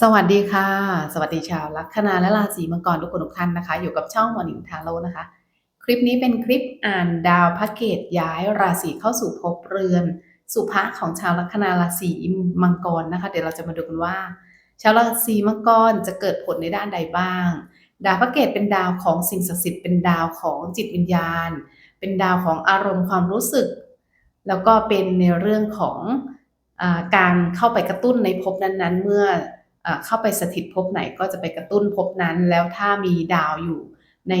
สวัสดีค่ะ สวัสดีชาวลัคนาและราศีมังกรทุกคนทุกท่านนะคะ อยู่กับช่องมอนิงทาโร่นะคะ คลิปนี้เป็นคลิปอ่านดาวพระเกตย้ายราศีเข้าสู่ภพเรือน สุภะของชาวลัคนาราศีมังกรนะคะ เดี๋ยวเราจะมาดูกันว่า ชาวราศีมังกรจะเกิดผลในด้านใดบ้าง ดาวพระเกตเป็นดาวของสิ่งศักดิ์สิทธิ์เป็นดาวของจิตวิญญาณ เป็นดาวของอารมณ์ความรู้สึก แล้วก็เป็นในเรื่องของอการเข้าไปกระตุ้นในภพนั้นๆ เมื่อ เข้าไปสถิตภพไหนก็จะไปกระตุ้นภพนั้น แล้วถ้ามีดาวอยู่ ใน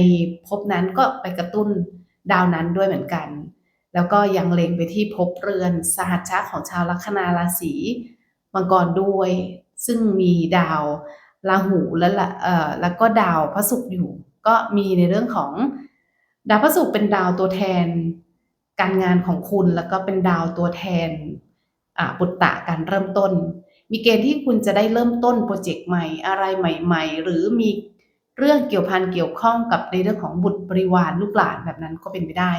ภพนั้นก็ไปกระตุ้นดาวนั้นด้วยเหมือนกัน แล้วก็ยังเล็งไปที่ภพเรือนสหัชชะของชาวลัคนาราศีมังกรด้วย ซึ่งมีดาวราหูและละแล้วก็ดาวพระศุกร์อยู่ ก็มีในเรื่องของดาวพระศุกร์เป็นดาวตัวแทน การงานของคุณแล้วก็เป็นดาวตัวแทนอ่าปุตตะการเริ่มต้น มีเกณฑ์ที่คุณจะได้เริ่มต้นโปรเจกต์ใหม่อะไรใหม่ ๆ หรือมีเรื่องเกี่ยวพันเกี่ยวข้องกับในเรื่องของบุตรบริวารลูกหลานแบบนั้นก็เป็นไปได้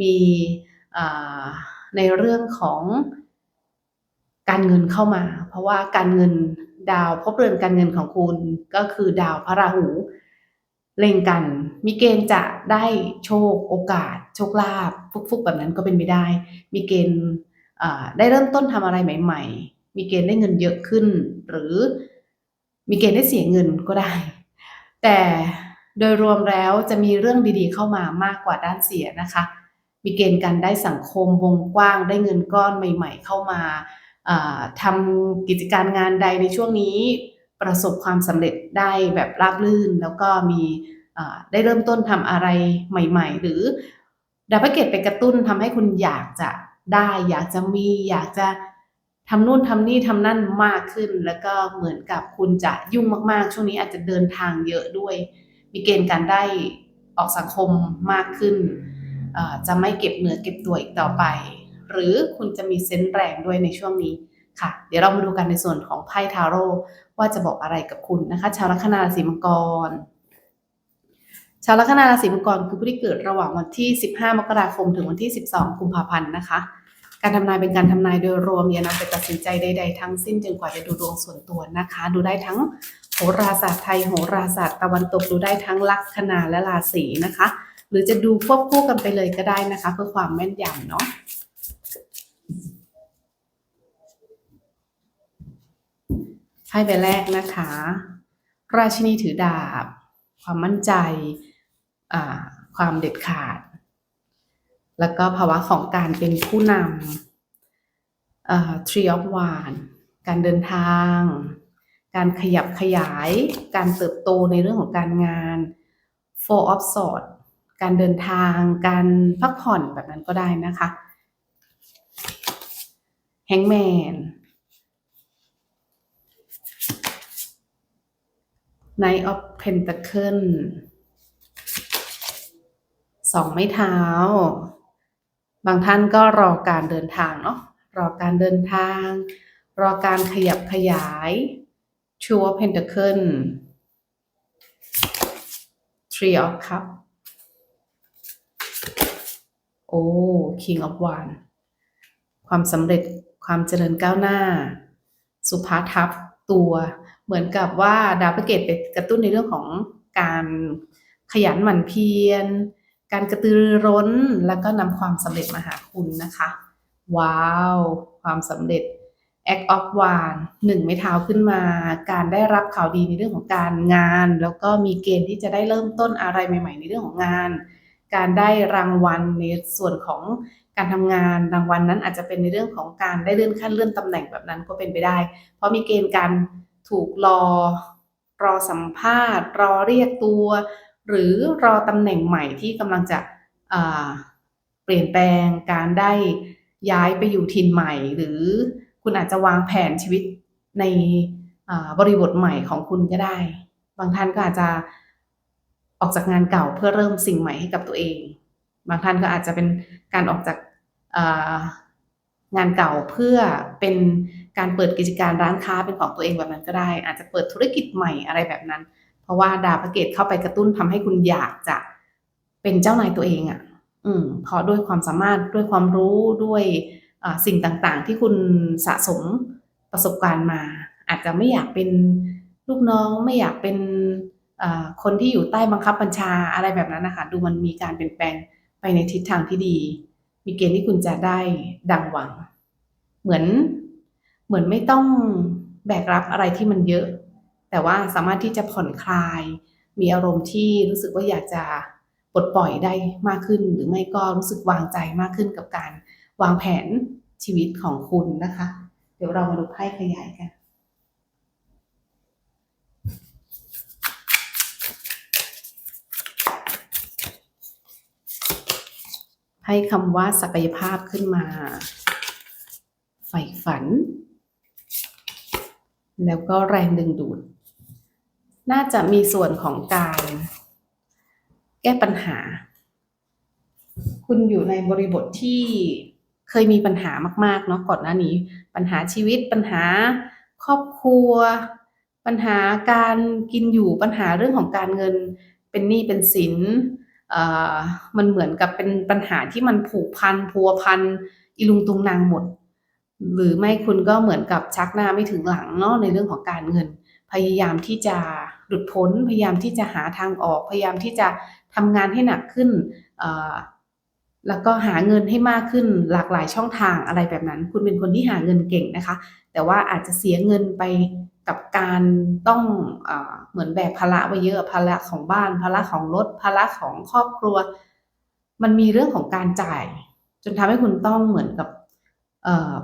มีในเรื่องของการเงินเข้ามา เพราะว่าการเงินดาวพบเรือนการเงินของคุณก็คือดาวพระราหูเล็งกัน มีเกณฑ์จะได้โชคโอกาส โชคลาภฟุกๆแบบนั้นก็เป็นไปได้ มีเกณฑ์ได้เริ่มต้นทำอะไรใหม่ ๆ มีเกณฑ์ได้เงินเยอะขึ้น หรือมีเกณฑ์ได้เสียเงินก็ได้ แต่โดยรวมแล้วจะมีเรื่องดีๆเข้ามามากกว่าด้านเสียนะคะ มีเกณฑ์การได้สังคมวงกว้างได้เงินก้อนใหม่ ๆ เข้ามาอ่าทำกิจการงานใดในช่วงนี้ประสบความสำเร็จได้แบบราบรื่น แล้วก็มีได้เริ่มต้นทำอะไรใหม่ ๆ หรือดาวพระเกตไปกระตุ้นทำให้คุณอยากจะได้ อยากจะมีอยากจะ ทำนู่นทำนี่ทำนั่นมากขึ้น แล้วก็เหมือนกับคุณจะยุ่งมากๆ ช่วงนี้อาจจะเดินทางเยอะด้วย มีเกณฑ์การได้ออกสังคมมากขึ้น จะไม่เก็บเนื้อเก็บตัวอีกต่อไป หรือคุณจะมีเซนส์แรงด้วยในช่วงนี้ค่ะ เดี๋ยวเรามาดูกันในส่วนของไพ่ทาโร่ว่าจะบอกอะไรกับคุณนะคะ ชาวลัคนาราศีมังกร ชาวลัคนาราศีมังกรคือผู้ที่เกิดระหว่างวันที่ 15 มกราคมถึงวันที่ 12 กุมภาพันธ์นะคะ การทำนายเป็นการทำนายโดยรวมอย่านำไปตัดสินใจใด ๆ ทั้งสิ้นจนกว่าจะดูดวงส่วนตัวนะคะ ดูได้ทั้งโหราศาสตร์ไทยโหราศาสตร์ตะวันตกดูได้ทั้งลัคนาและราศีนะคะ หรือจะดูควบคู่กันไปเลยก็ได้นะคะ เพื่อความแม่นยำเนาะไพ่ใบแรกนะคะ ราชินีถือดาบ ความมั่นใจ ความเด็ดขาด แล้วก็ภาวะของการเป็นผู้นำเอ่อ Tree of Wands การเดินทาง การขยับขยาย การเติบโตในเรื่องของการงาน Four of Swords การเดินทาง การพักผ่อนแบบนั้นก็ได้นะคะ Hangman Knight of Pentacle สองไม้เท้า บางท่านก็รอการเดินทางเนาะรอการเดินทาง รอการขยับขยาย Two of Pentacle Three of Cup โอ้ King of Wands ความสำเร็จความเจริญก้าวหน้า สุภาทัพตัวเหมือนกับว่าดาวพระเกตไปกระตุ้นในเรื่องของการขยันหมั่นเพียร การกระตือรือร้นแล้วก็นำความสำเร็จมาหาคุณนะคะ ว้าว ความสำเร็จ Act of Wands หนึ่งไม้เท้าขึ้นมา การได้รับข่าวดีในเรื่องของการงาน แล้วก็มีเกณฑ์ที่จะได้เริ่มต้นอะไรใหม่ ๆ ในเรื่องของงาน การได้รางวัลในส่วนของการทำงานรางวัลนั้นอาจจะเป็นในเรื่องของการได้เลื่อนขั้นเลื่อนตำแหน่งแบบนั้นก็เป็นไปได้ เพราะมีเกณฑ์การถูกรอรอสัมภาษณ์ รอเรียกตัว หรือรอตำแหน่งใหม่ที่กำลังจะเปลี่ยนแปลงการได้ย้ายไปอยู่ถิ่นใหม่ หรือคุณอาจจะวางแผนชีวิตในบริบทใหม่ของคุณก็ได้ บางท่านก็อาจจะออกจากงานเก่าเพื่อเริ่มสิ่งใหม่ให้กับตัวเอง บางท่านก็อาจจะเป็นการออกจากงานเก่าเพื่อเป็นการเปิดกิจการร้านค้าเป็นของตัวเองแบบนั้นก็ได้ อาจจะเปิดธุรกิจใหม่อะไรแบบนั้น เพราะว่าดาวพระเกตเข้าไปกระตุ้นทำให้คุณอยากจะเป็นเจ้านายตัวเองอะ่ะ อืมเพราะด้วยความสามารถด้วยความรู้ด้วยสิ่งต่างๆ ที่คุณสะสมประสบการณ์มา อาจจะไม่อยากเป็นลูกน้องไม่อยากเป็นคนที่อยู่ใต้บังคับบัญชาอะไรแบบนั้นนะคะ ดูมันมีการเปลี่ยนแปลงไปในทิศทางที่ดี มีเกณฑ์ที่คุณจะได้ดังหวัง เหมือนเหมือนไม่ต้องแบกรับอะไรที่มันเยอะ แต่ว่าสามารถที่จะผ่อนคลาย มีอารมณ์ที่รู้สึกว่าอยากจะปลดปล่อยได้มากขึ้น หรือไม่ก็รู้สึกวางใจมากขึ้นกับการวางแผนชีวิตของคุณนะคะ เดี๋ยวเรามาดูไพ่ขยายกันให้คำว่าศักยภาพขึ้นมาใฝ่ฝัน แล้วก็แรงดึงดูด น่าจะมีส่วนของการแก้ปัญหา คุณอยู่ในบริบทที่เคยมีปัญหามาก ๆ เนาะก่อนหน้านี้ ปัญหาชีวิตปัญหาครอบครัว ปัญหาการกินอยู่ปัญหาเรื่องของการเงินเป็นหนี้เป็นสินอ่อมันเหมือนกับเป็นปัญหาที่มันผูกพันพัวพันอีลุงตุงนางหมด หรือไม่คุณก็เหมือนกับชักหน้าไม่ถึงหลังเนาะในเรื่องของการเงิน พยายามที่จะหลุดพ้น พยายามที่จะหาทางออก พยายามที่จะทำงานให้หนักขึ้น แล้วก็หาเงินให้มากขึ้นหลากหลายช่องทางอะไรแบบนั้น คุณเป็นคนที่หาเงินเก่งนะคะ แต่ว่าอาจจะเสียเงินไปกับการต้องเอเหมือนแบกภาระไว้เยอะภาระของบ้านภาระของรถภาระของครอบครัว มันมีเรื่องของการจ่าย จนทำให้คุณต้องเหมือนกับ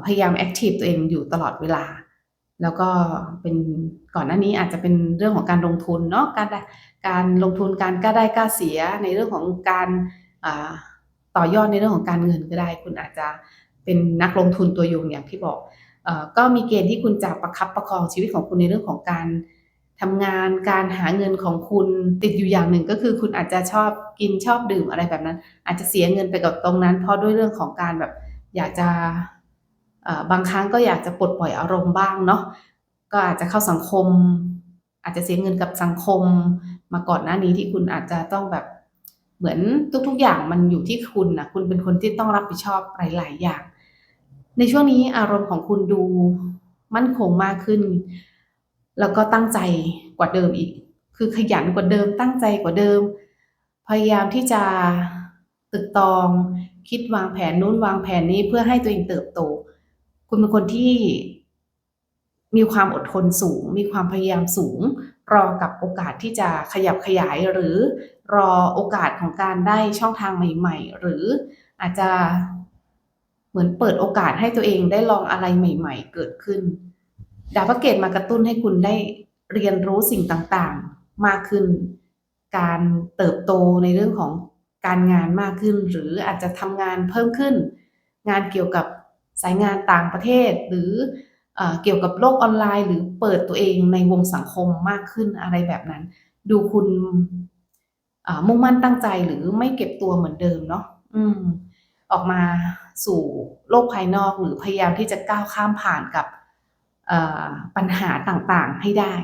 พยายามแอคทีฟตัวเองอยู่ตลอดเวลา แล้วก็เป็นก่อนหน้านี้อาจจะเป็นเรื่องของการลงทุนเนาะการการลงทุนการกล้าได้กล้าเสียในเรื่องของการาต่อยอดในเรื่องของการเงินก็ได้ คุณอาจจะเป็นนักลงทุนตัวยงอย่างที่บอกอก็มีเกณฑ์ที่คุณจะประคับประคองชีวิตของคุณในเรื่องของการทำงานการหาเงินของคุณติดอยู่อย่างหนึ่งก็คือ คุณอาจจะชอบกินชอบดื่มอะไรแบบนั้น อาจจะเสียเงินไปกับตรงนั้น เพราะด้วยเรื่องของการแบบอยากจะ บางครั้งก็อยากจะปลดปล่อยอารมณ์บ้างเนาะก็อาจจะเข้าสังคม อาจจะเสียเงินกับสังคม มาก่อนหน้านี้ที่คุณอาจจะต้องแบบเหมือนทุกๆอย่างมันอยู่ที่คุณนะคุณเป็นคนที่ต้องรับผิดชอบหลายๆอย่าง ในช่วงนี้อารมณ์ของคุณดูมั่นคงมากขึ้น แล้วก็ตั้งใจกว่าเดิมอีก คือขยันกว่าเดิม ตั้งใจกว่าเดิม พยายามที่จะตึกตอง คิดวางแผนนู้นวางแผนนี้เพื่อให้ตัวเองเติบโต คุณเป็นคนที่มีความอดทนสูง มีความพยายามสูง รอกับโอกาสที่จะขยับขยายหรือรอโอกาสของการได้ช่องทางใหม่ ๆ หรืออาจจะเหมือนเปิดโอกาสให้ตัวเองได้ลองอะไรใหม่ ๆ เกิดขึ้น ดาวพระเกตมากระตุ้นให้คุณได้เรียนรู้สิ่งต่างๆ มากขึ้น การเติบโตในเรื่องของการงานมากขึ้น หรืออาจจะทำงานเพิ่มขึ้น งานเกี่ยวกับ สายงานต่างประเทศ หรือเอเกี่ยวกับโลกออนไลน์ หรือเปิดตัวเองในวงสังคมมากขึ้นอะไรแบบนั้น ดูคุณมุ่งมั่นตั้งใจหรือไม่เก็บตัวเหมือนเดิมเนาะอืม ออกมาสู่โลกภายนอกหรือพยายามที่จะก้าวข้ามผ่านกับปัญหาต่างๆให้ได้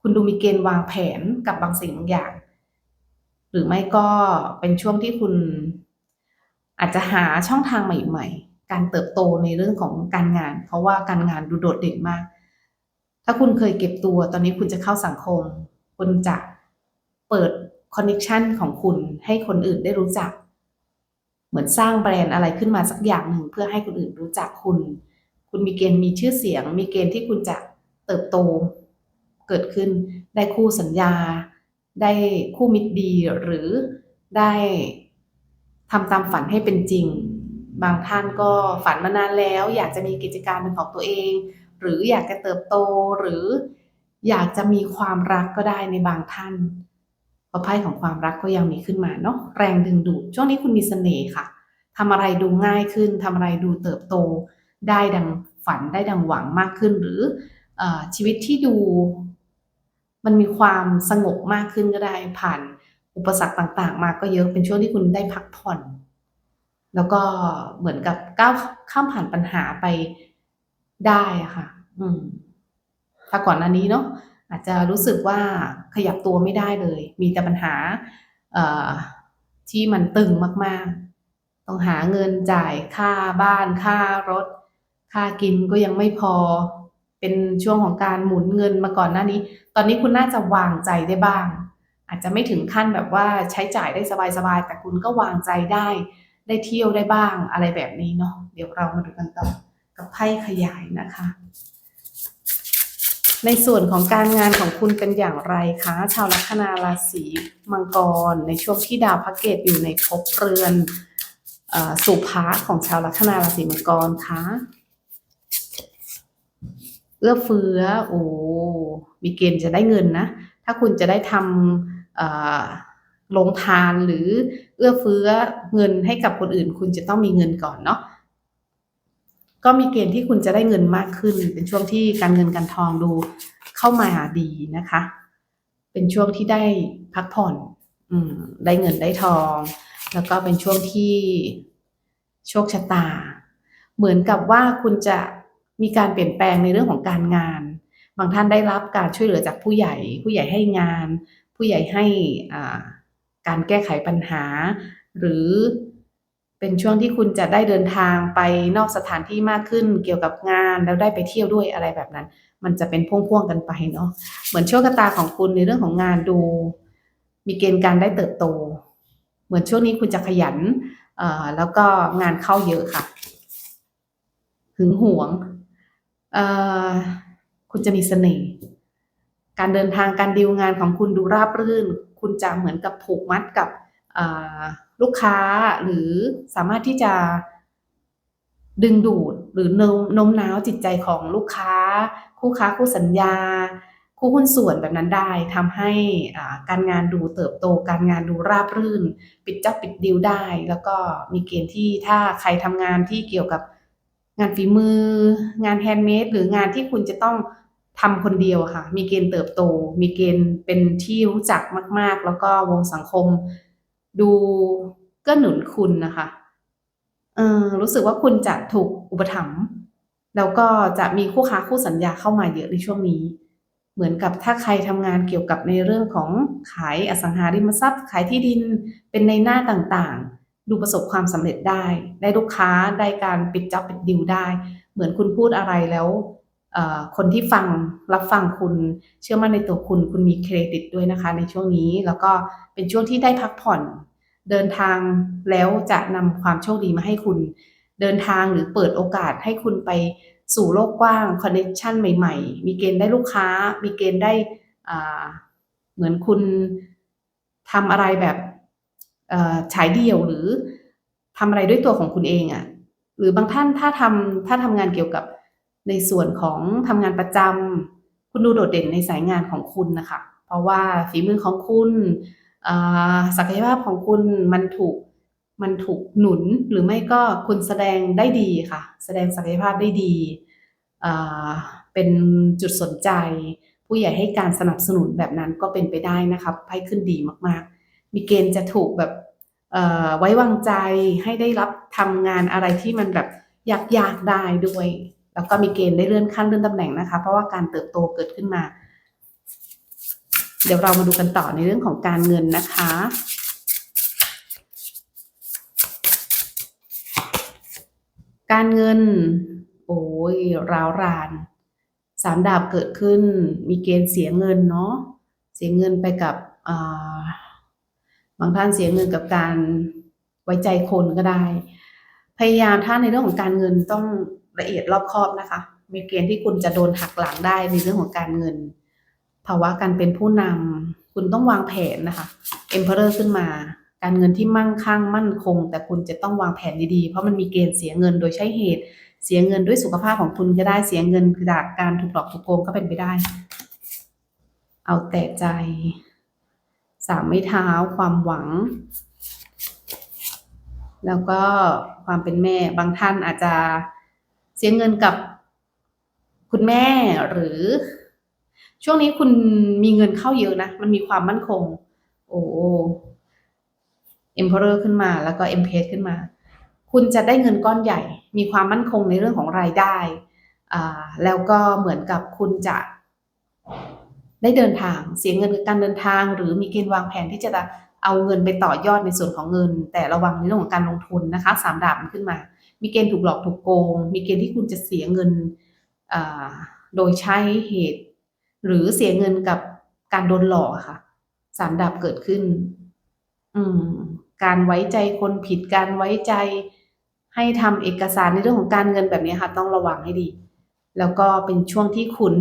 คุณดูมีเกณฑ์วางแผนกับบางสิ่งบางอย่าง หรือไม่ก็เป็นช่วงที่คุณอาจจะหาช่องทางใหม่ ๆ การเติบโตในเรื่องของการงาน เพราะว่าการงานดูโดดเด่นมาก ถ้าคุณเคยเก็บตัว ตอนนี้คุณจะเข้าสังคม คุณจะเปิดคอนเนคชันของคุณให้คนอื่นได้รู้จัก เหมือนสร้างแบรนด์อะไรขึ้นมาสักอย่างหนึ่งเพื่อให้คนอื่นรู้จักคุณ คุณมีเกณฑ์มีชื่อเสียง มีเกณฑ์ที่คุณจะเติบโต เกิดขึ้นได้คู่สัญญา ได้คู่มิตรดีหรือได้ทำตามฝันให้เป็นจริง บางท่านก็ฝันมานานแล้ว อยากจะมีกิจการเป็นของตัวเอง หรืออยากจะเติบโตหรืออยากจะมีความรักก็ได้ในบางท่านเพระไพ่ของความรักก็ยังมีขึ้นมาเนาะแรงดึงดูดช่วงนี้คุณมีเสน่ห์ค่ะทำอะไรดูง่ายขึ้นทำอะไรดูเติบโต ได้ดังฝันได้ดังหวังมากขึ้น หรืออชีวิตที่ดู มันมีความสงบมากขึ้นก็ได้ผ่านอุปสรรคต่าง ๆ มาก็เยอะเป็นช่วงที่คุณได้พักผ่อน แล้วก็เหมือนกับก้าวข้ามผ่านปัญหาไปได้ค่ะ อืมถ้าก่อนหน้านี้เนาะอาจจะรู้สึกว่าขยับตัวไม่ได้เลย มีแต่ปัญหาที่มันตึงมาก ๆ ต้องหาเงินจ่ายค่าบ้านค่ารถ ค่ากินก็ยังไม่พอ เป็นช่วงของการหมุนเงินมาก่อนหน้านี้ ตอนนี้คุณน่าจะวางใจได้บ้าง อาจจะไม่ถึงขั้นแบบว่าใช้จ่ายได้สบาย ๆ แต่คุณก็วางใจได้ ได้เที่ยวได้บ้างอะไรแบบนี้เนาะเดี๋ยวเรามาดูกันต่อกับไพ่ขยายนะคะ ในส่วนของการงานของคุณเป็นอย่างไรคะชาวลัคนาราศีมังกร ในช่วงที่ดาวพระเกตอยู่ในภพเรือนอสุภาของชาวลัคนาราศีมังกรคะเอื้อเฟื้อโอ้มีเกณฑ์จะได้เงินนะ ถ้าคุณจะได้ทำลงทานหรือ อื้อเฟื้อเงินให้กับคนอื่น คุณจะต้องมีเงินก่อนเนาะก็มีเกณฑ์ที่คุณจะได้เงินมากขึ้น เป็นช่วงที่การเงินการทองดูเข้ามาดีนะคะ เป็นช่วงที่ได้พักผ่อนอได้เงินได้ทอง แล้วก็เป็นช่วงที่โชคชะตา เหมือนกับว่าคุณจะมีการเปลี่ยนแปลงในเรื่องของการงาน บางท่านได้รับการช่วยเหลือจากผู้ใหญ่ ผู้ใหญ่ให้งาน ผู้ใหญ่ให้อ่า การแก้ไขปัญหา หรือเป็นช่วงที่คุณจะได้เดินทางไปนอกสถานที่มากขึ้นเกี่ยวกับงานแล้วได้ไปเที่ยวด้วยอะไรแบบนั้น มันจะเป็นพ่วงๆกันไปเนาะเหมือนโชคชะตาของคุณในเรื่องของงานดู มีเกณฑ์การได้เติบโต เหมือนช่วงนี้คุณจะขยันแล้วก็งานเข้าเยอะค่ะหึงหวงคุณจะมีเสน่ห์การเดินทางการดีลงานของคุณดูราบรื่น คุณจะเหมือนกับผูกมัดกับลูกค้าหรือสามารถที่จะดึงดูดหรือโน้มน้มน้าวจิตใจของลูกค้า คู่ค้าคู่สัญญา คู่หุ้นส่วนแบบนั้นได้ทำให้การงานดูเติบโต การงานดูราบรื่น ปิดจ็อบปิดดีลได้ แล้วก็มีเกณฑ์ที่ถ้าใครทำงานที่เกี่ยวกับงานฝีมือ งานแฮนด์เมดหรืองานที่คุณจะต้อง ทำคนเดียวค่ะ มีเกณฑ์เติบโต มีเกณฑ์เป็นที่รู้จักมาก ๆ แล้วก็วงสังคม ดูเกื้อหนุนคุณนะคะเออรู้สึกว่าคุณจะถูกอุปถัมภ์แล้วก็จะมีคู่ค้าคู่สัญญาเข้ามาเยอะในช่วงนี้ เหมือนกับถ้าใครทำงานเกี่ยวกับในเรื่องของขายอสังหาริมทรัพย์ ขายที่ดินเป็นในหน้าต่างๆ ดูประสบความสำเร็จได้ ได้ลูกค้าได้การปิดจ็อบปิดดิวได้ เหมือนคุณพูดอะไรแล้ว คนที่ฟังรับฟังคุณเชื่อมั่นในตัวคุณ คุณมีเครดิตด้วยนะคะ ในช่วงนี้แล้วก็เป็นช่วงที่ได้พักผ่อน เดินทางแล้วจะนำความโชคดีมาให้คุณ เดินทางหรือเปิดโอกาสให้คุณไปสู่โลกกว้างคอนเน t ชันใหม่ๆ มีเกณฑ์ได้ลูกค้า มีเกณฑ์ได้เหมือนคุณทำอะไรแบบฉายเดี่ยวหรือทำอะไรด้วยตัวของคุณเองอะ่ะหรือบางท่านถ้าทำถ้าทำงานเกี่ยวกับ ในส่วนของทำงานประจำคุณดูโดดเด่นในสายงานของคุณนะคะ เพราะว่าฝีมือของคุณศักยภาพของคุณมันถูกมันถูกหนุนหรือไม่ก็คุณแสดงได้ดีค่ะ แสดงศักยภาพได้ดีเป็นจุดสนใจ ผู้ใหญ่ให้การสนับสนุนแบบนั้นก็เป็นไปได้นะคะไพ่ขึ้นดีมากๆ มีเกณฑ์จะถูกแบบไว้วางใจให้ได้รับทำงานอะไรที่มันแบบยากๆได้ด้วย แล้วก็มีเกณฑ์ได้เลื่อนขั้นเลื่อนตำแหน่งนะคะ เพราะว่าการเติบโตเกิดขึ้นมา เดี๋ยวเรามาดูกันต่อในเรื่องของการเงินนะคะ การเงิน โอ้ยร้าวรานสามดาบเกิดขึ้น มีเกณฑ์เสียเงินเนาะเสียเงินไปกับาบางท่านเสียเงินกับการไว้ใจคนก็ได้ พยายามถ้าในเรื่องของการเงินต้อง ละเอียดรอบคอบนะคะ มีเกณฑ์ที่คุณจะโดนหักหลังได้ในเรื่องของการเงิน ภาวะการเป็นผู้นำคุณต้องวางแผนนะคะ Emperor ขึ้นมา การเงินที่มั่งคั่งมั่นคง แต่คุณจะต้องวางแผนดีๆ เพราะมันมีเกณฑ์เสียเงินโดยใช้เหตุ เสียเงินด้วยสุขภาพของคุณก็ได้ เสียเงินจากการถูกหลอกถูกโกงก็เป็นไปได้ เอาแต่ใจ สามไม่เท้า ความหวังแล้วก็ความเป็นแม่บางท่านอาจจะ เสียเงินกับคุณแม่หรือ ช่วงนี้คุณมีเงินเข้าเยอะนะ มันมีความมั่นคง โอ้ Emperor ขึ้นมา แล้วก็ e m p r e s s ขึ้นมา คุณจะได้เงินก้อนใหญ่ มีความมั่นคงในเรื่องของรายได้อ่าแล้วก็เหมือนกับคุณจะได้เดินทาง เสียเงินกับการเดินทาง หรือมีเกณฑ์วางแผนที่จะเอาเงินไปต่อยอดในส่วนของเงิน แต่ระวังในเรื่องของการลงทุนนะคะสามดาบมันขึ้นมา มีเกณฑ์ถูกหลอกถูกโกง มีเกณฑ์ที่คุณจะเสียเงินโดยใช้เหตุ หรือเสียเงินกับการโดนหลอกค่ะสามดาบเกิดขึ้น อืม การไว้ใจคนผิดการไว้ใจให้ทำเอกสารในเรื่องของการเงินแบบนี้ค่ะ ต้องระวังให้ดี แล้วก็เป็นช่วงที่คุณ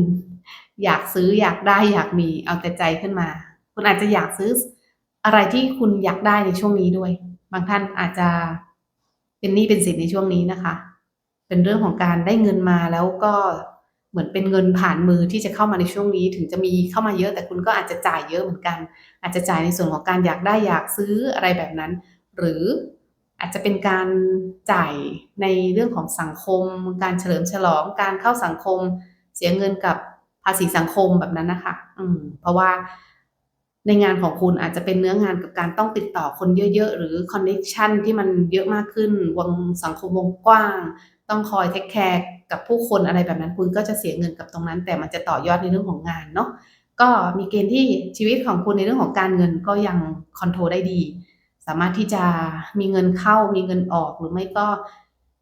อยากซื้ออยากได้อยากมีเอาแต่ใจขึ้นมา คุณอาจจะอยากซื้ออะไรที่คุณอยากได้ในช่วงนี้ด้วย บางท่านอาจจะ เป็นหนี้เป็นสินในช่วงนี้นะคะ เป็นเรื่องของการได้เงินมาแล้วก็เหมือนเป็นเงินผ่านมือที่จะเข้ามาในช่วงนี้ ถึงจะมีเข้ามาเยอะ แต่คุณก็อาจจะจ่ายเยอะเหมือนกัน อาจจะจ่ายในส่วนของการอยากได้อยากซื้ออะไรแบบนั้น หรืออาจจะเป็นการจ่ายในเรื่องของสังคม การเฉลิมฉลองการเข้าสังคม เสียเงินกับภาษีสังคมแบบนั้นนะคะ อืม เพราะว่า ในงานของคุณอาจจะเป็นเนื้องานกับการต้องติดต่อคนเยอะๆ หรือคอนเน c ชันที่มันเยอะมากขึ้น วงสังคมวงกว้าง ต้องคอยเทคแคร์กับผู้คนอะไรแบบนั้นคุณก็จะเสียเงินกับตรงนั้น แต่มันจะต่อยอดในเรื่องของงานเนาะก็มีเกณฑ์ที่ชีวิตของคุณในเรื่องของการเงินก็ยังคอนโทรลได้ดี สามารถที่จะมีเงินเข้ามีเงินออกหรือไม่ก็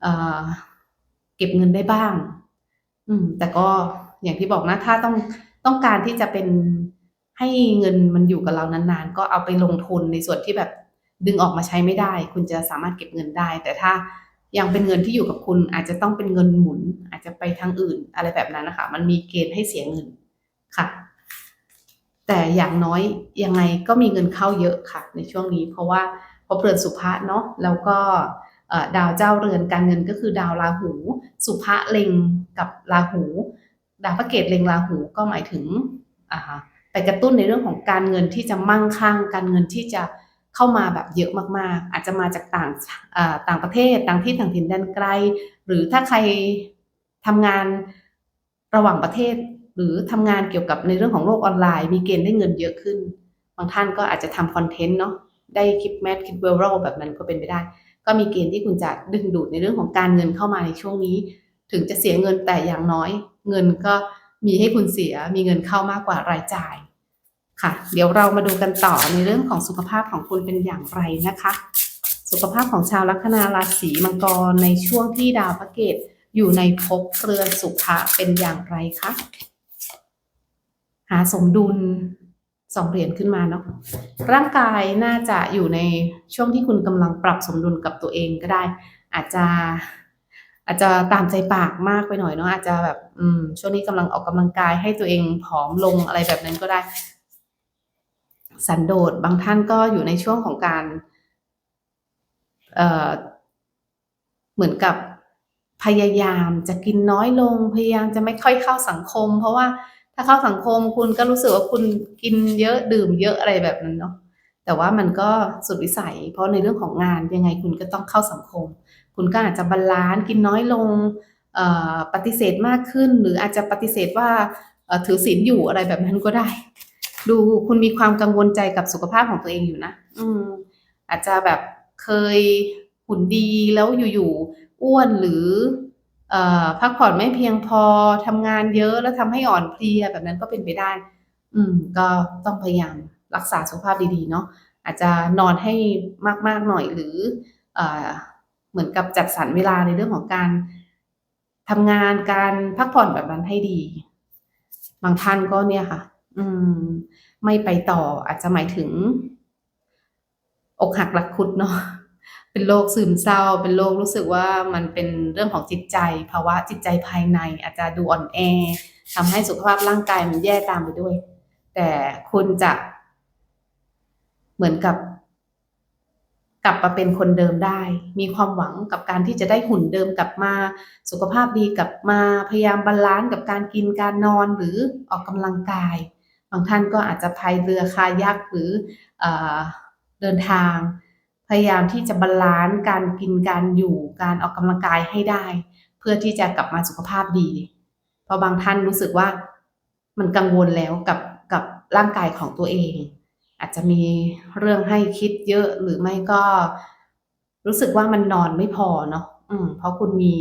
เเก็บเงินได้บ้าง อืม แต่ก็อย่างที่บอกนะ ถ้าต้องต้องการที่จะเป็น ให้เงินมันอยู่กับเรานานๆ ก็เอาไปลงทุนในส่วนที่แบบดึงออกมาใช้ไม่ได้ คุณจะสามารถเก็บเงินได้ แต่ถ้ายังเป็นเงินที่อยู่กับคุณอาจจะต้องเป็นเงินหมุน อาจจะไปทางอื่นอะไรแบบนั้นนะคะ มันมีเกณฑ์ให้เสียเงินค่ะ แต่อย่างน้อยยังไงก็มีเงินเข้าเยอะค่ะ ในช่วงนี้ เพราะว่าพอเปลือนสุภะเนาะแล้วก็ดาวเจ้าเรือนการเงินก็คือดาวราหู สุภะเล็งกับราหู ดาวพระเกตเล็งราหูก็หมายถึงอ่า ไปกระตุ้นในเรื่องของการเงินที่จะมั่งคั่ง การเงินที่จะเข้ามาแบบเยอะมากๆ อาจจะมาจากต่างต่างประเทศต่างที่ต่างถิ่นแดนไกล หรือถ้าใครทำงานระหว่างประเทศ หรือทำงานเกี่ยวกับในเรื่องของโลกออนไลน์ มีเกณฑ์ได้เงินเยอะขึ้น บางท่านก็อาจจะทำคอนเทนต์เนาะได้คลิปแมทคลิปเวลล์แบบนั้นก็เป็นไปได้ ก็มีเกณฑ์ที่คุณจะดึงดูดในเรื่องของการเงินเข้ามาในช่วงนี้ ถึงจะเสียเงินแต่อย่างน้อย เงินก็ มีให้คุณเสียมีเงินเข้ามากกว่ารายจ่ายค่ะ เดี๋ยวเรามาดูกันต่อในเรื่องของสุขภาพของคุณเป็นอย่างไรนะคะ สุขภาพของชาวลัคนาราศีมังกรในช่วงที่ดาวพระเกตอยู่ในภพเรือนสุภะเป็นอย่างไรคะหาสมดุลสองเหรียญขึ้นมาเนาะร่างกายน่าจะอยู่ในช่วงที่คุณกำลังปรับสมดุลกับตัวเองก็ได้ อาจจะ อาจจะตามใจปากมากไปหน่อยเนาะอาจจะแบบอืมช่วงนี้กำลังออกกำลังกายให้ตัวเองผอมลงอะไรแบบนั้นก็ได้ สันโดษบางท่านก็อยู่ในช่วงของการ เอ่อเหมือนกับพยายามจะกินน้อยลง พยายามจะไม่ค่อยเข้าสังคม เพราะว่าถ้าเข้าสังคมคุณก็รู้สึกว่าคุณกินเยอะดื่มเยอะอะไรแบบนั้นเนาะ แต่ว่ามันก็สุดวิสัย เพราะในเรื่องของงานยังไงคุณก็ต้องเข้าสังคม คุณก็อาจจะบาลานซ์กินน้อยลงปฏิเสธมากขึ้น หรืออาจจะปฏิเสธว่าถือศีลอยู่อะไรแบบนั้นก็ได้ ดูคุณมีความกังวลใจกับสุขภาพของตัวเองอยู่นะ อืม อาจจะแบบเคยหุ่นดีแล้วอยู่ๆอ้วนหรือพักผ่อนไม่เพียงพอทำงานเยอะแล้วทำให้อ่อนเพลียแบบนั้นก็เป็นไปได้ อืม ก็ต้องพยายาม รักษาสุขภาพดีๆเนาะอาจจะนอนให้มากๆหน่อยหรืออเหมือนกับจัดสรรเวลาในเรื่องของการทำงานการพักผ่อนแบบนั้นให้ดี บางท่านก็เนี่ยค่ะ อืม ไม่ไปต่ออาจจะหมายถึง อกหักหลักคุดเนาะเป็นโรคซึมเศร้า เป็นโรครู้สึกว่ามันเป็นเรื่องของจิตใจ ภาวะจิตใจภายใน อาจจะดูอ่อนแอทำให้สุขภาพร่างกายมันแย่ตามไปด้วย แต่คุณจะ เหมือนกับ กลับมาเป็นคนเดิมได้ มีความหวังกับการที่จะได้หุ่นเดิมกลับมา สุขภาพดีกลับมาพยายามบาลานซ์กับการกินการนอนหรือออกกำลังกาย บางท่านก็อาจจะพายเรือคายักหรืออเดินทาง พยายามที่จะบาลานซ์การกินการอยู่การออกกำลังกายให้ได้ เพื่อที่จะกลับมาสุขภาพดีเพราะบางท่านรู้สึกว่ามันกังวลแล้วกับกับร่างกายของตัวเอง อาจจะมีเรื่องให้คิดเยอะหรือไม่ก็รู้สึกว่ามันนอนไม่พอเนาะอืม เพราะคุณมี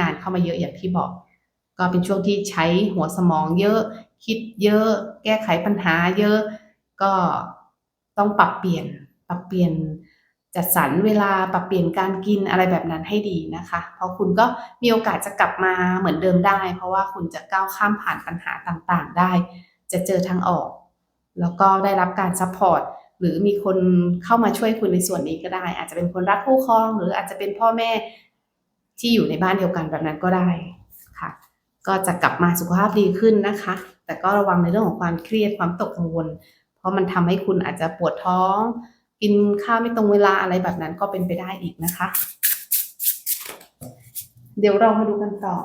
งานเข้ามาเยอะอย่างที่บอก ก็เป็นช่วงที่ใช้หัวสมองเยอะ คิดเยอะ แก้ไขปัญหาเยอะ ก็ต้องปรับเปลี่ยน ปรับเปลี่ยนจัดสรรเวลาปรับเปลี่ยนการกินอะไรแบบนั้นให้ดีนะคะ เพราะคุณก็มีโอกาสจะกลับมาเหมือนเดิมได้ เพราะว่าคุณจะก้าวข้ามผ่านปัญหาต่างๆได้ จะเจอทางออก แล้วก็ได้รับการซัพพอร์ตหรือมีคนเข้ามาช่วยคุณในส่วนนี้ก็ได้ อาจจะเป็นคนรักคู่ครอง หรืออาจจะเป็นพ่อแม่ที่อยู่ในบ้านเดียวกันแบบนั้นก็ได้ค่ะ ก็จะกลับมาสุขภาพดีขึ้นนะคะ แต่ก็ระวังในเรื่องของความเครียดความตกกังวล เพราะมันทำให้คุณอาจจะปวดท้อง กินข้าวไม่ตรงเวลาอะไรแบบนั้นก็เป็นไปได้อีกนะคะ เดี๋ยวเรามาดูกันต่อ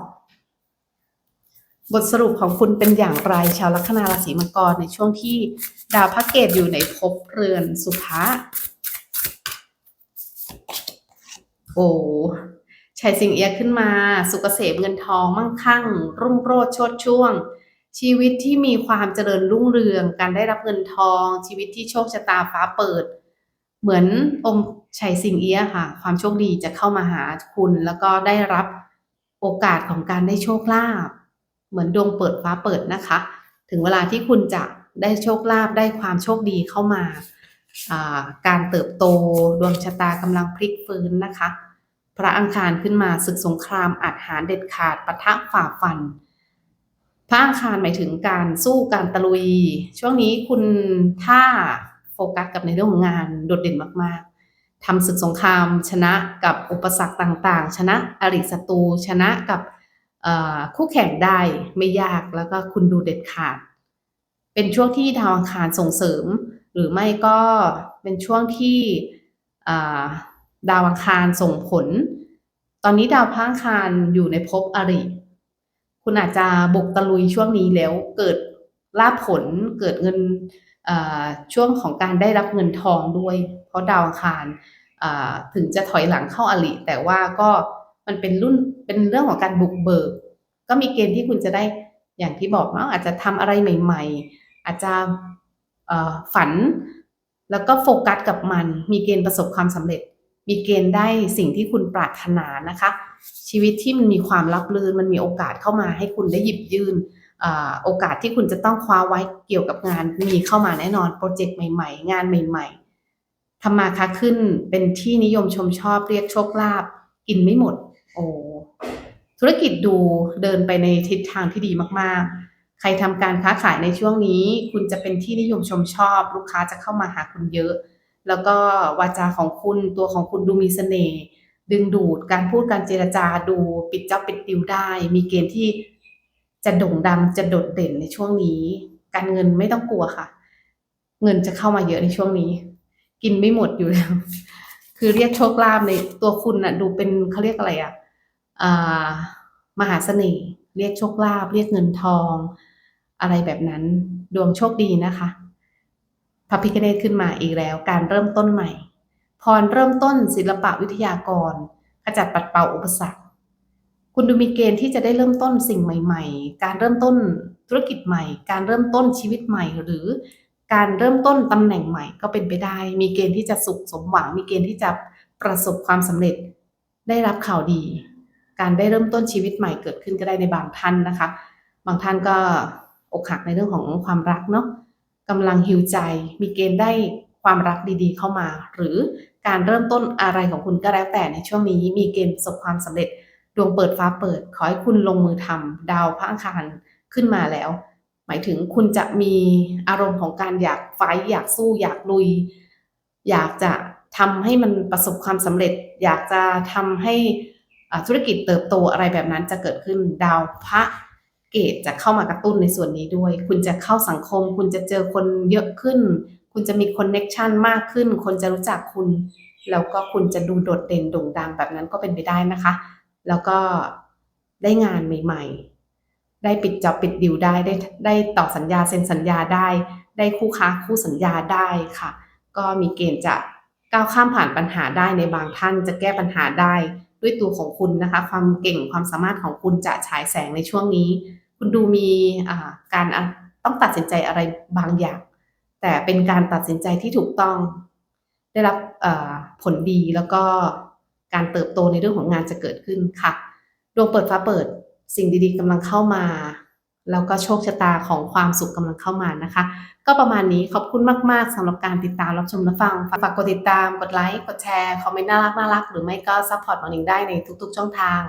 บทสรุปของคุณเป็นอย่างไรชาวลัคนาราศีมังกรในช่วงที่ดาวพระเกตอยู่ในภพเรือนสุภะโอ้ชัยสิงเอียขึ้นมา สุกเกษมเงินทองมั่งคั่ง รุ่งโรจน์ชดช่วง ชีวิตที่มีความเจริญรุ่งเรือง การได้รับเงินทอง ชีวิตที่โชคชะตาฟ้าเปิด เหมือนองค์ชัยสิงเอียค่ะ ความโชคดีจะเข้ามาหาคุณ แล้วก็ได้รับโอกาสของการได้โชคลาภ เหมือนดวงเปิดฟ้าเปิดนะคะ ถึงเวลาที่คุณจะได้โชคลาภได้ความโชคดีเข้ามาการเติบโตดวงชะตากำลังพลิกฟื้นนะคะ พระอังคารขึ้นมาศึกสงครามอาจหารเด็ดขาดปะทะฝ่าฟัน พระอังคารหมายถึงการสู้การตะลุย ช่วงนี้คุณถ้าโฟกัสกับในเรื่องของงานโดดเด่นมากๆทำศึกสงครามชนะกับอุปสรรคต่างๆ ชนะอริศัตรูชนะกับ คู่แข่งได้ไม่ยากแล้วก็คุณดูเด็ดขาด เป็นช่วงที่ดาวอังคารส่งเสริม หรือไม่ก็เป็นช่วงที่ดาวอังคารส่งผล ตอนนี้ดาวพอังคารอยู่ในภพอริ คุณอาจจะบุกตะลุยช่วงนี้แล้วเกิดลาภผลเกิดเงินช่วงของการได้รับเงินทองด้วย เพราะดาวอังคารถึงจะถอยหลังเข้าอริแต่ว่าก็ มันเป็นรุ่นเป็นเรื่องของการบุกเบิก ก็มีเกณฑ์ที่คุณจะได้อย่างที่บอกเนาะอาจจะทำอะไรใหม่ ๆ อาจจะฝันแล้วก็โฟกัสกับมัน มีเกณฑ์ประสบความสำเร็จ มีเกณฑ์ได้สิ่งที่คุณปรารถนานะคะ ชีวิตที่มันมีความรับลื่นมันมีโอกาสเข้ามาให้คุณได้หยิบยื่นโอกาสที่คุณจะต้องคว้าไว้เกี่ยวกับงานมีเข้ามาแน่นอนโปรเจกต์ใหม่ๆ งานใหม่ ๆทำมาค้าขึ้นเป็นที่นิยมชมชอบเรียกโชคลาภกินไม่หมด โอ้ธุรกิจดูเดินไปในทิศทางที่ดีมากๆ ใครทำการค้าขายในช่วงนี้ คุณจะเป็นที่นิยมชมชอบ ลูกค้าจะเข้ามาหาคุณเยอะ แล้วก็วาจาของคุณตัวของคุณดูมีเสน่ห์ดึงดูดการพูดการเจรจาดูปิดเจ้าปิดติวได้ มีเกณฑ์ที่จะโด่งดังจะโดดเด่นในช่วงนี้ การเงินไม่ต้องกลัวค่ะ เงินจะเข้ามาเยอะในช่วงนี้ กินไม่หมดอยู่แล้ว คือเรียกโชคลาภในตัวคุณน่ะ ดูเป็นเขาเรียกอะไรอะ มหาเสน่ห์เรียกโชคลาภเรียกเงินทอง อะไรแบบนั้นดวงโชคดีนะคะพระพิคเนตขึ้นมาอีกแล้ว การเริ่มต้นใหม่ พรเริ่มต้นศิลปะวิทยากรขจัดปัดเป่าอุปสรรค คุณดูมีเกณฑ์ที่จะได้เริ่มต้นสิ่งใหม่ ๆ การเริ่มต้นธุรกิจใหม่ การเริ่มต้นชีวิตใหม่ หรือการเริ่มต้นตำแหน่งใหม่ก็เป็นไปได้ มีเกณฑ์ที่จะสุขสมหวัง มีเกณฑ์ที่จะประสบความสำเร็จได้รับข่าวดี การได้เริ่มต้นชีวิตใหม่เกิดขึ้นก็ได้ในบางท่านนะคะ บางท่านก็อกหักในเรื่องของความรักเนาะกำลังหิวใจ มีเกณฑ์ได้ความรักดีๆ เข้ามา หรือการเริ่มต้นอะไรของคุณก็แล้วแต่ในช่วงนี้มีเกณฑ์ประสบความสำเร็จดวงเปิดฟ้าเปิด ขอให้คุณลงมือทำดาวพระอังคารขึ้นมาแล้ว หมายถึงคุณจะมีอารมณ์ของการอยากไฟอยากสู้ อยากลุย อยากจะทำให้มันประสบความสำเร็จ อยากจะทำให้ ธุรกิจเติบโตอะไรแบบนั้นจะเกิดขึ้นดาวพระเกตจะเข้ามากระตุ้นในส่วนนี้ด้วย คุณจะเข้าสังคม คุณจะเจอคนเยอะขึ้น คุณจะมีคอนเน็กชันมากขึ้น คนจะรู้จักคุณ แล้วก็คุณจะดูโดดเด่นโด่งดังแบบนั้นก็เป็นไปได้นะคะ แล้วก็ได้งานใหม่ ๆ ได้ปิดจอบปิดดิวได้ได้ได้ต่อสัญญาเซ็นสัญญาได้ ได้คู่ค้าคู่สัญญาได้ค่ะ ก็มีเกณฑ์จะก้าวข้ามผ่านปัญหาได้ในบางท่านจะแก้ปัญหาได้ ด้วยตัวของคุณนะคะ ความเก่งความสามารถของคุณจะฉายแสงในช่วงนี้ คุณดูมีการต้องตัดสินใจอะไรบางอย่าง แต่เป็นการตัดสินใจที่ถูกต้อง ได้รับผลดีแล้วก็การเติบโตในเรื่องของงานจะเกิดขึ้นค่ะดวงเปิดฟ้าเปิดสิ่งดีๆกำลังเข้ามา แล้วก็โชคชะตาของความสุขกำลังเข้ามานะคะ ก็ประมาณนี้ขอบคุณมาก ๆสำหรับการติดตามรับชมและฟัง ฝากกดติดตาม กดไลค์ กดแชร์ คอมเมนต์น่ารักน่ารักหรือไม่ก็ซัพพอร์ตมอหนิงได้ในทุก ๆ ช่องทาง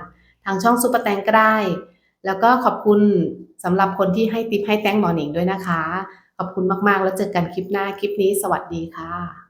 ทางช่องซุปเปอร์แตงก็ได้ แล้วก็ขอบคุณสำหรับคนที่ให้ติปให้แตงมอหนิงด้วยนะคะ ขอบคุณมาก ๆ แล้วเจอกันคลิปหน้า คลิปนี้ สวัสดีค่ะ